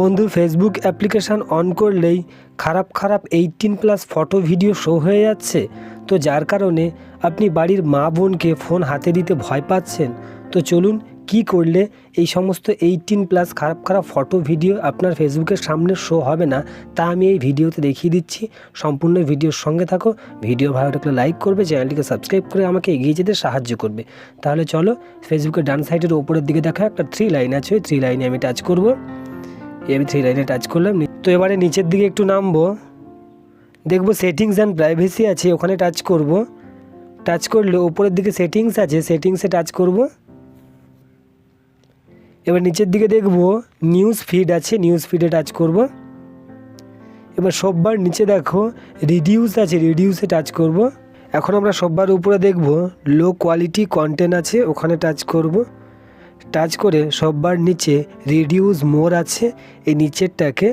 বন্ধু Facebook application on করলেই খারাপ খারাপ eighteen plus photo video show হয়ে যাচ্ছে। তো যার কারণে আপনি বাড়ির মা বোনকে ফোন হাতে দিতে ভয় পাচ্ছেন। তো চলুন কি করলে এই সমস্ত এইটিন প্লাস খারাপ খারাপ ফটো ভিডিও আপনার ফেসবুকের সামনে শো হবে না, তা আমি এই ভিডিওতে দেখিয়ে দিচ্ছি। সম্পূর্ণ ভিডিওর সঙ্গে থাকো ভিডিও ভালো লাগলে লাইক করবে, চ্যানেলটিকে সাবস্ক্রাইব করে আমাকে এগিয়ে যেতে সাহায্য করবে। তাহলে চলো ফেসবুকের ডান সাইডের ওপরের দিকে দেখা, একটা থ্রি লাইন আছে, ওই থ্রি লাইনে আমি টাচ করব। আমি থ্রি লাইনে টাচ করলাম। তো এবারে নিচের দিকে একটু নামবো। দেখব সেটিংস অ্যান্ড প্রাইভেসি আছে, ওখানে টাচ করব। টাচ করলে ওপরের দিকে সেটিংস আছে সেটিংসে টাচ করব। এবার নিচের দিকে দেখব নিউজ ফিড আছে নিউজ ফিডে টাচ করব। এবার সববার নিচে দেখো রিডিউস আছে রিডিউসে টাচ করব। এখন আমরা সববার উপরে দেখব লো কোয়ালিটি কন্টেন্ট আছে, ওখানে টাচ করব। টাচ করে সববার নিচে রিডিউস মোর আছে, এই নিচেরটাকে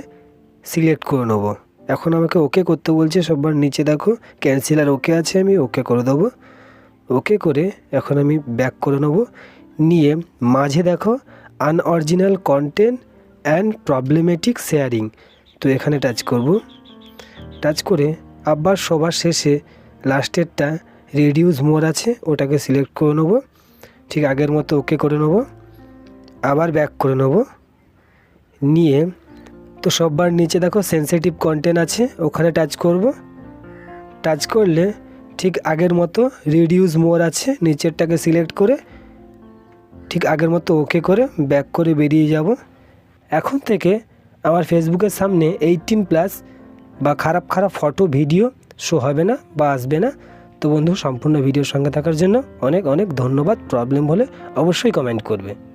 সিলেক্ট করে নেব। এখন আমাকে ওকে করতে বলছে সববার নিচে দেখো ক্যান্সেল আর ওকে আছে, আমি ওকে করে দেবো। ওকে করে এখন আমি ব্যাক করে নেব। নিয়ে মাঝে দেখো unoriginal content and problematic sharing তো এখানে টাচ করব। টাচ করে আবার সবার শেষে লাস্টেরটা রিডিউস মোর আছে, ওটাকে সিলেক্ট করে নেব। ঠিক আগের মতো ওকে করে নেব, আবার ব্যাক করে নেব। নিয়ে তো সববার নিচে দেখো সেন্সিটিভ কন্টেন্ট আছে, ওখানে টাচ করব। টাচ করলে ঠিক আগের মতো রিডিউস মোর আছে, নিচেরটাকে সিলেক্ট করে ঠিক আগের মতো ওকে করে ব্যাক করে বেরিয়ে যাব। এখন থেকে আমার ফেসবুকের সামনে এইটিন প্লাস বা খারাপ খারাপ ফটো ভিডিও শো হবে না বা আসবে না। তো বন্ধু, সম্পূর্ণ ভিডিওর সঙ্গে থাকার জন্য অনেক অনেক ধন্যবাদ। প্রবলেম হলে অবশ্যই কমেন্ট করবে।